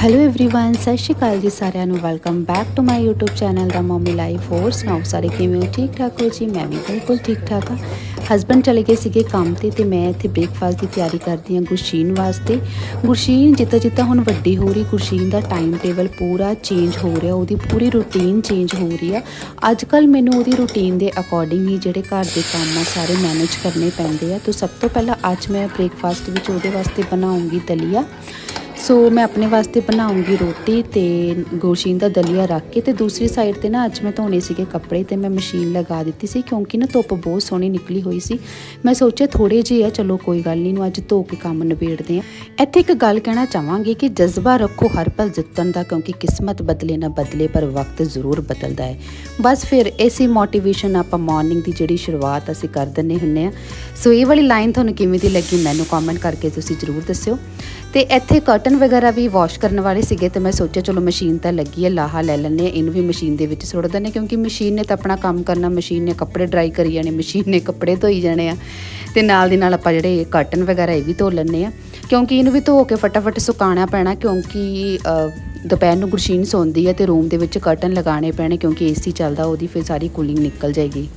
Hello everyone ਸਤਿ ਸ਼੍ਰੀ ਅਕਾਲ ਜੀ ਸਾਰਿਆਂ ਨੂੰ welcome back to my YouTube channel the mummy life ਹੋਰ ਸੁਣਾਓ ਸਾਰੇ ਕਿਵੇਂ ਹੋ ਠੀਕ ਠਾਕ ਹੋ ਜੀ ਮੈਂ ਵੀ ਬਿਲਕੁਲ ਠੀਕ ਠਾਕ ਹਾਂ ਹਸਬੰਡ ਚਲੇ ਗਏ ਸੀਗੇ ਕੰਮ ਤੇ ਤੇ ਮੈਂ ਇੱਥੇ ਬ੍ਰੇਕਫਾਸਟ ਦੀ ਤਿਆਰੀ ਕਰਦੀ ਹਾਂ ਗੁਰਸ਼ੀਨ ਵਾਸਤੇ ਗੁਰਸ਼ੀਨ ਜਿੱਦਾਂ ਜਿੱਦਾਂ ਹੁਣ ਵੱਡੀ ਹੋ ਰਹੀ ਗੁਰਸ਼ੀਨ ਦਾ ਟਾਈਮ ਟੇਬਲ ਪੂਰਾ ਚੇਂਜ ਹੋ ਰਿਹਾ ਉਹਦੀ ਪੂਰੀ ਰੂਟੀਨ ਚੇਂਜ ਹੋ ਰਹੀ ਆ ਅੱਜ ਕੱਲ ਮੈਨੂੰ ਉਹਦੀ ਰੂਟੀਨ ਦੇ ਅਕੋਰਡਿੰਗ ਹੀ ਜਿਹੜੇ ਘਰ ਦੇ ਕੰਮ ਆ ਸਾਰੇ ਮੈਨੇਜ ਕਰਨੇ ਪੈਂਦੇ ਆ ਤਾਂ ਸਭ ਤੋਂ ਪਹਿਲਾਂ ਅੱਜ ਮੈਂ ਬ੍ਰੇਕਫਾਸਟ ਵਿੱਚ ਉਹਦੇ ਵਾਸਤੇ ਬਣਾਉਂਗੀ ਦਲੀਆ ਸੋ ਮੈਂ ਆਪਣੇ ਵਾਸਤੇ ਬਣਾਉਂਗੀ ਰੋਟੀ ਤੇ ਗੋਸ਼ੀਨ ਦਾ ਦਲੀਆ ਰੱਖ ਕੇ ਤੇ ਦੂਸਰੀ ਸਾਈਡ ਤੇ ਨਾ ਅੱਜ ਮੈਂ ਧੋਣੇ ਸੀਗੇ ਕੱਪੜੇ ਤੇ ਮੈਂ ਮਸ਼ੀਨ ਲਗਾ ਦਿੱਤੀ ਸੀ ਕਿਉਂਕਿ ਨਾ ਧੁੱਪ ਬਹੁਤ ਸੋਹਣੀ ਨਿਕਲੀ ਹੋਈ ਸੀ। ਮੈਂ ਸੋਚਿਆ ਥੋੜੇ ਜਿਹੇ ਆ, ਚਲੋ ਕੋਈ ਗੱਲ ਨਹੀਂ ਨੂੰ ਅੱਜ ਧੋ ਕੇ ਕੰਮ ਨਿਬੇੜਦੇ ਆ ਇੱਥੇ ਇੱਕ ਗੱਲ ਕਹਿਣਾ ਚਾਹਾਂਗੀ ਕਿ ਜਜ਼ਬਾ ਰੱਖੋ ਹਰ ਪਲ ਜਿੱਤਣ ਦਾ ਕਿਉਂਕਿ ਕਿਸਮਤ ਬਦਲੇ ਨਾ ਬਦਲੇ, ਪਰ ਵਕਤ ਜ਼ਰੂਰ ਬਦਲਦਾ ਹੈ। ਬਸ ਫਿਰ ਇਸੇ ਮੋਟੀਵੇਸ਼ਨ ਆਪਾਂ ਮਾਰਨਿੰਗ ਦੀ ਜਿਹੜੀ ਸ਼ੁਰੂਆਤ ਅਸੀਂ ਕਰ ਦਿੰਨੇ ਹੁੰਨੇ ਆ ਸੋ ਇਹ ਵਾਲੀ ਲਾਈਨ ਤੁਹਾਨੂੰ ਕਿਵੇਂ ਦੀ ਲੱਗੀ ਮੈਨੂੰ ਕਮੈਂਟ ਕਰਕੇ ਤੁਸੀਂ ਜ਼ਰੂਰ ਦੱਸਿਓ। ਤੇ ਇੱਥੇ ਕਰਟਨ ਵਗੈਰਾ ਵੀ ਵਾਸ਼ ਕਰਨ ਵਾਲੇ ਸੀਗੇ ਤੇ ਮੈਂ ਸੋਚਿਆ, ਚਲੋ ਮਸ਼ੀਨ ਤਾਂ ਲੱਗੀ ਹੈ ਲਾਹਾ ਲੈ ਲੈਂਦੇ ਆ, ਇਹਨੂੰ ਵੀ ਮਸ਼ੀਨ ਦੇ ਵਿੱਚ ਸੁੱਟ ਦਿੰਦੇ ਹਾਂ ਕਿਉਂਕਿ ਮਸ਼ੀਨ ਨੇ ਤਾਂ ਆਪਣਾ ਕੰਮ ਕਰਨਾ ਮਸ਼ੀਨ ਨੇ ਕੱਪੜੇ ਡਰਾਈ ਕਰੀ ਜਾਣੇ ਮਸ਼ੀਨ ਨੇ ਕੱਪੜੇ ਧੋਈ ਜਾਣੇ ਆ। ਤੇ ਨਾਲ ਦੀ ਨਾਲ ਆਪਾਂ ਜਿਹੜੇ ਕਰਟਨ ਵਗੈਰਾ ਇਹ ਵੀ ਧੋ ਲੈਂਦੇ ਆ। ਕਿਉਂਕਿ ਇਹਨੂੰ ਵੀ ਧੋ ਕੇ ਫਟਾਫਟ ਸੁਕਾਉਣਾ ਪੈਣਾ, ਕਿਉਂਕਿ ਦੁਪਹਿਰ ਨੂੰ ਗੁਰਸ਼ੀਨ ਸੌਂਦੀ ਹੈ ਤੇ ਰੂਮ ਦੇ ਵਿੱਚ ਕਰਟਨ ਲਗਾਉਣੇ ਪੈਣੇ, ਕਿਉਂਕਿ ਏਸੀ ਚੱਲਦਾ, ਉਹਦੀ ਫਿਰ ਸਾਰੀ ਕੂਲਿੰਗ ਨਿਕਲ ਜਾਏਗੀ।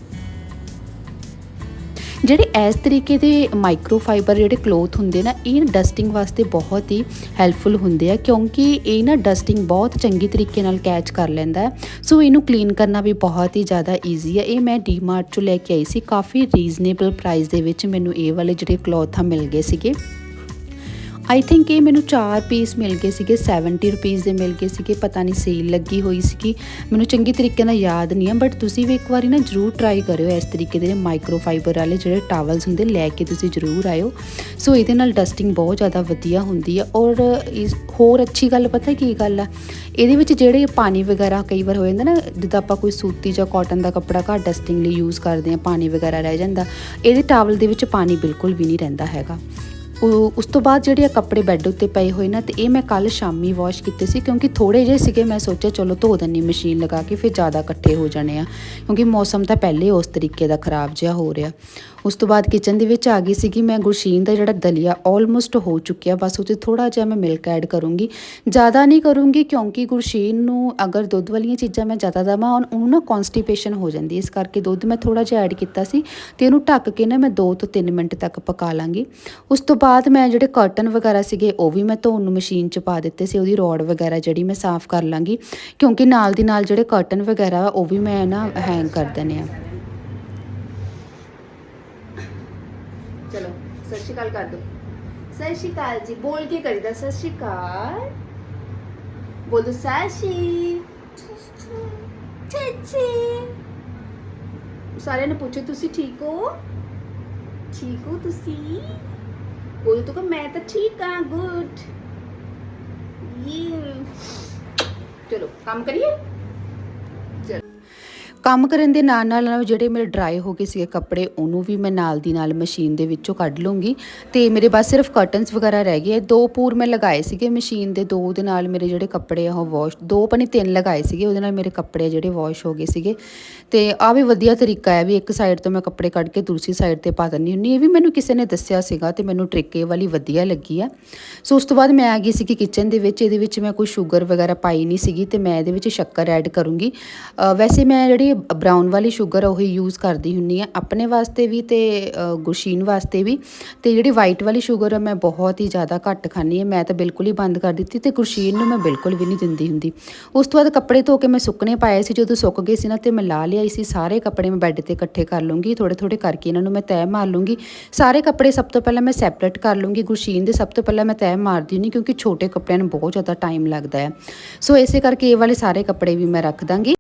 ਜਿਹੜੇ ਇਸ ਤਰੀਕੇ ਦੇ ਮਾਈਕਰੋਫਾਈਬਰ ਜਿਹੜੇ ਕਲੋਥ ਹੁੰਦੇ ਨਾ, ਇਹ ਡਸਟਿੰਗ ਵਾਸਤੇ ਬਹੁਤ ਹੀ ਹੈਲਪਫੁਲ ਹੁੰਦੇ ਆ, ਕਿਉਂਕਿ ਇਹ ਨਾ ਡਸਟਿੰਗ ਬਹੁਤ ਚੰਗੀ ਤਰੀਕੇ ਨਾਲ ਕੈਚ ਕਰ ਲੈਂਦਾ ਸੋ ਇਹਨੂੰ ਕਲੀਨ ਕਰਨਾ ਵੀ ਬਹੁਤ ਹੀ ਜ਼ਿਆਦਾ ਈਜ਼ੀ ਆ। ਇਹ ਮੈਂ ਡੀਮਾਰਟ ਚੋਂ ਲੈ ਕੇ ਆਈ ਸੀ, ਕਾਫੀ ਰੀਜ਼ਨੇਬਲ ਪ੍ਰਾਈਸ ਦੇ ਵਿੱਚ ਮੈਨੂੰ ਇਹ ਵਾਲੇ ਜਿਹੜੇ ਕਲੋਥ ਆ ਮਿਲ ਗਏ ਸੀਗੇ। ਆਈ ਥਿੰਕ ਇਹ ਮੈਨੂੰ 4 ਪੀਸ ਮਿਲ ਗਏ ਸੀਗੇ 70 ਰੁਪੀਸ ਦੇ ਮਿਲ ਗਏ ਸੀਗੇ, ਪਤਾ ਨਹੀਂ ਸੇਲ ਲੱਗੀ ਹੋਈ ਸੀਗੀ। ਮੈਨੂੰ ਚੰਗੀ ਤਰੀਕੇ ਨਾਲ ਯਾਦ ਨਹੀਂ ਆ ਬਟ ਤੁਸੀਂ ਵੀ ਇੱਕ ਵਾਰੀ ਨਾ ਜਰੂਰ ਟਰਾਈ ਕਰਿਓ ਇਸ ਤਰੀਕੇ ਦੇ ਮਾਈਕਰੋ ਫਾਈਬਰ ਵਾਲੇ ਜਿਹੜੇ ਟਾਵਲਸ ਹੁੰਦੇ, ਲੈ ਕੇ ਤੁਸੀਂ ਜਰੂਰ ਆਇਓ। ਸੋ ਇਹਦੇ ਨਾਲ ਡਸਟਿੰਗ ਬਹੁਤ ਜ਼ਿਆਦਾ ਵਧੀਆ ਹੁੰਦੀ ਆ, ਔਰ ਇਸ ਹੋਰ ਅੱਛੀ ਗੱਲ ਪਤਾ ਕੀ ਗੱਲ ਆ? ਇਹਦੇ ਵਿੱਚ ਜਿਹੜੇ ਪਾਣੀ ਵਗੈਰਾ ਕਈ ਵਾਰ ਹੋ ਜਾਂਦਾ ਨਾ, ਜਿੱਦਾਂ ਆਪਾਂ ਕੋਈ ਸੂਤੀ ਜਾਂ ਕਾਟਨ ਦਾ ਕੱਪੜਾ ਘਰ ਡਸਟਿੰਗ ਲਈ ਯੂਜ਼ ਕਰਦੇ ਆ, ਪਾਣੀ ਵਗੈਰਾ ਰਹਿ ਜਾਂਦਾ, ਇਹਦੇ ਟਾਵਲ ਦੇ ਵਿੱਚ ਪਾਣੀ ਬਿਲਕੁਲ ਵੀ ਨਹੀਂ ਰਹਿੰਦਾ ਹੈਗਾ। ਉਸ ਤੋਂ ਬਾਅਦ ਜਿਹੜੇ ਆ ਕੱਪੜੇ ਬੈੱਡ ਉੱਤੇ ਪਏ ਹੋਏ ਨਾ, ਤੇ ਇਹ ਮੈਂ ਕੱਲ ਸ਼ਾਮੀ ਵਾਸ਼ ਕੀਤੇ ਸੀ, ਕਿਉਂਕਿ ਥੋੜੇ ਜਿਹੇ ਸੀਗੇ, ਮੈਂ ਸੋਚਿਆ ਚਲੋ ਧੋ ਦਿੰਨੀ ਮਸ਼ੀਨ ਲਗਾ ਕੇ, ਫਿਰ ਜ਼ਿਆਦਾ ਇਕੱਠੇ ਹੋ ਜਾਣੇ ਆ, ਕਿਉਂਕਿ ਮੌਸਮ ਤਾਂ ਪਹਿਲੇ ਉਸ ਤਰੀਕੇ ਦਾ ਖਰਾਬ ਜਿਹਾ ਹੋ ਰਿਹਾ। ਉਸ ਤੋਂ ਬਾਅਦ ਕਿਚਨ ਦੇ ਵਿੱਚ ਆ ਗਈ ਸੀਗੀ ਮੈਂ ਗੁਰਸ਼ੀਨ ਦਾ ਜਿਹੜਾ ਦਲੀਆ ਆਲਮੋਸਟ ਹੋ ਚੁੱਕਿਆ, ਬਸ ਉਹ 'ਚ ਥੋੜਾ ਜਿਹਾ ਮੈਂ ਮਿਲਕ ਐਡ ਕਰੂੰਗੀ। ਜ਼ਿਆਦਾ ਨਹੀਂ ਕਰੂੰਗੀ, ਕਿਉਂਕਿ ਗੁਰਸ਼ੀਨ ਨੂੰ ਅਗਰ ਦੁੱਧ ਵਾਲੀਆਂ ਚੀਜ਼ਾਂ ਮੈਂ ਜ਼ਿਆਦਾ ਦਵਾਂ ਉਹਨੂੰ ਨਾ ਕਨਸਟੀਪੇਸ਼ਨ ਹੋ ਜਾਂਦੀ ਇਸ ਕਰਕੇ ਦੁੱਧ ਮੈਂ ਥੋੜਾ ਜਿਹਾ ਐਡ ਕੀਤਾ ਸੀ, ਤੇ ਇਹਨੂੰ ਢੱਕ ਕੇ ਨਾ ਮੈਂ 2 ਤੋਂ 3 ਮਿੰਟ ਤੱਕ ਪਕਾ ਲਾਂਗੀ। ਉਸ ਤੋਂ ਬਾਅਦ ਮੈਂ ਜਿਹੜੇ ਕਰਟਨ ਵਗੈਰਾ ਸੀਗੇ, ਉਹ ਵੀ ਮੈਂ ਧੋਣ ਨੂੰ ਮਸ਼ੀਨ 'ਚ ਪਾ ਦਿੱਤੇ ਸੀ, ਉਹਦੀ ਰੋਡ ਵਗੈਰਾ ਜਿਹੜੀ ਮੈਂ ਸਾਫ਼ ਕਰ ਲਾਂਗੀ। ਕਿਉਂਕਿ ਨਾਲ ਦੀ ਨਾਲ ਜਿਹੜੇ ਕਰਟਨ ਵਗੈਰਾ, ਉਹ ਵੀ ਮੈਂ ਨਾ ਹੈਂਗ ਕਰ ਦੇਣੇ ਆ ਚਲੋ, ਸਤਿ ਸ਼੍ਰੀ ਅਕਾਲ ਕਰ ਦੋ ਸਤਿ ਸ਼੍ਰੀ ਅਕਾਲ ਜੀ, ਬੋਲ ਕੇ ਕਰੀਦਾ? ਸਤਿ ਸ਼੍ਰੀ ਅਕਾਲ। ਬੋਲੋ, ਸਤਿ ਸ਼੍ਰੀ ਸਾਰਿਆਂ ਨੇ ਪੁੱਛੋ, ਤੁਸੀਂ ਠੀਕ ਹੋ? ਠੀਕ ਹੋ ਤੁਸੀਂ? ਬੋਲੋ ਤੋ ਕਿ ਮੈਂ ਤਾਂ ਠੀਕ ਹਾਂ ਗੁੱਡ ਇਹ ਚਲੋ ਕੰਮ ਕਰੀਏ? ਕੰਮ ਕਰਨ ਦੇ ਨਾਲ ਨਾਲ ਨਾਲ ਜਿਹੜੇ ਮੇਰੇ ਡਰਾਈ ਹੋ ਗਏ ਸੀਗੇ ਕੱਪੜੇ, ਉਹਨੂੰ ਵੀ ਮੈਂ ਨਾਲ ਦੀ ਨਾਲ ਮਸ਼ੀਨ ਦੇ ਵਿੱਚੋਂ ਕੱਢ ਲੂੰਗੀ ਤੇ ਮੇਰੇ ਬਸ ਸਿਰਫ ਕਰਟਨਸ ਵਗੈਰਾ ਰਹਿ ਗਏ। ਦੋ ਪੂਰ ਮੈਂ ਲਗਾਏ ਸੀਗੇ ਮਸ਼ੀਨ ਦੇ, ਦੋ ਦੇ ਨਾਲ ਮੇਰੇ ਜਿਹੜੇ ਕੱਪੜੇ ਆ ਉਹ ਵਾਸ਼ ਦੋ ਪਣੀ ਤਿੰਨ ਲਗਾਏ ਸੀਗੇ, ਉਹਦੇ ਨਾਲ ਮੇਰੇ ਕੱਪੜੇ ਜਿਹੜੇ ਵਾਸ਼ ਹੋ ਗਏ ਸੀਗੇ। ਤੇ ਆ ਵੀ ਵਧੀਆ ਤਰੀਕਾ ਹੈ ਵੀ ਇੱਕ ਸਾਈਡ ਤੋਂ ਮੈਂ ਕੱਪੜੇ ਕੱਢ ਕੇ ਦੂਸਰੀ ਸਾਈਡ ਤੇ ਪਾ ਦਿੰਦੀ ਹੁੰਦੀ ਇਹ ਵੀ ਮੈਨੂੰ ਕਿਸੇ ਨੇ ਦੱਸਿਆ ਸੀਗਾ ਤੇ ਮੈਨੂੰ ਟ੍ਰਿਕ ਇਹ ਵਾਲੀ ਵਧੀਆ ਲੱਗੀ ਆ। ਸੋ ਉਸ ਤੋਂ ਬਾਅਦ ਮੈਂ ਆ ਗਈ ਸੀ ਕਿ ਕਿਚਨ ਦੇ ਵਿੱਚ, ਇਹਦੇ ਵਿੱਚ ਮੈਂ ਕੋਈ ਸ਼ੂਗਰ ਵਗੈਰਾ ਪਾਈ ਨਹੀਂ ਸੀਗੀ ਤੇ ਮੈਂ ਇਹਦੇ ਵਿੱਚ ਸ਼ੱਕਰ ਐਡ ਕਰੂੰਗੀ। ਵੈਸੇ ਮੈਂ ਜਿਹੜੀ ਬਰਾਊਨ ਵਾਲੀ ਸ਼ੂਗਰ ਉਹੀ ਯੂਜ਼ ਕਰਦੀ ਹੁੰਨੀ ਆ। ਆਪਣੇ ਵਾਸਤੇ ਵੀ ਤੇ ਗੁਰਸ਼ੀਨ ਵਾਸਤੇ ਵੀ। ਤੇ ਜਿਹੜੀ ਵਾਈਟ ਵਾਲੀ ਸ਼ੂਗਰ ਆ, ਮੈਂ ਬਹੁਤ ਹੀ ਜ਼ਿਆਦਾ ਘੱਟ ਖਾਂਦੀ ਆ ਮੈਂ ਤਾਂ ਬਿਲਕੁਲ ਹੀ ਬੰਦ ਕਰ ਦਿੱਤੀ ਤੇ ਗੁਰਸ਼ੀਨ ਨੂੰ ਮੈਂ ਬਿਲਕੁਲ ਵੀ ਨਹੀਂ ਦਿੰਦੀ ਹੁੰਦੀ। ਉਸ ਤੋਂ ਬਾਅਦ ਕੱਪੜੇ ਧੋ ਕੇ ਮੈਂ ਸੁੱਕਣੇ ਪਾਏ ਸੀ। ਜਦੋਂ ਸੁੱਕ ਗਏ ਸੀ ਨਾ, ਤੇ ਮੈਂ ਲਾ ਲਿਆਈ ਸੀ। ਸਾਰੇ ਕੱਪੜੇ ਮੈਂ ਬੈੱਡ ਤੇ ਇਕੱਠੇ ਕਰ ਲੂੰਗੀ। ਥੋੜੇ ਥੋੜੇ ਕਰਕੇ ਇਹਨਾਂ ਨੂੰ ਮੈਂ ਤੈਅ ਮਾਰ ਲੂੰਗੀ। ਸਾਰੇ ਕੱਪੜੇ ਸਭ ਤੋਂ ਪਹਿਲਾਂ ਮੈਂ ਸੈਪਰੇਟ ਕਰ ਲੂੰਗੀ। ਗੁਰਸ਼ੀਨ ਦੇ ਸਭ ਤੋਂ ਪਹਿਲਾਂ ਮੈਂ ਤੈਅ ਮਾਰਦੀ ਹੁੰਦੀ ਕਿਉਂਕਿ ਛੋਟੇ ਕੱਪੜਿਆਂ ਨੂੰ ਬਹੁਤ ਜ਼ਿਆਦਾ ਟਾਈਮ ਲੱਗਦਾ ਹੈ। ਸੋ ਇਸੇ ਕਰਕੇ ਇਹ ਵਾਲੇ ਸਾਰੇ ਕੱਪੜੇ ਵੀ ਮੈਂ ਰੱਖ ਦਾਂਗੀ।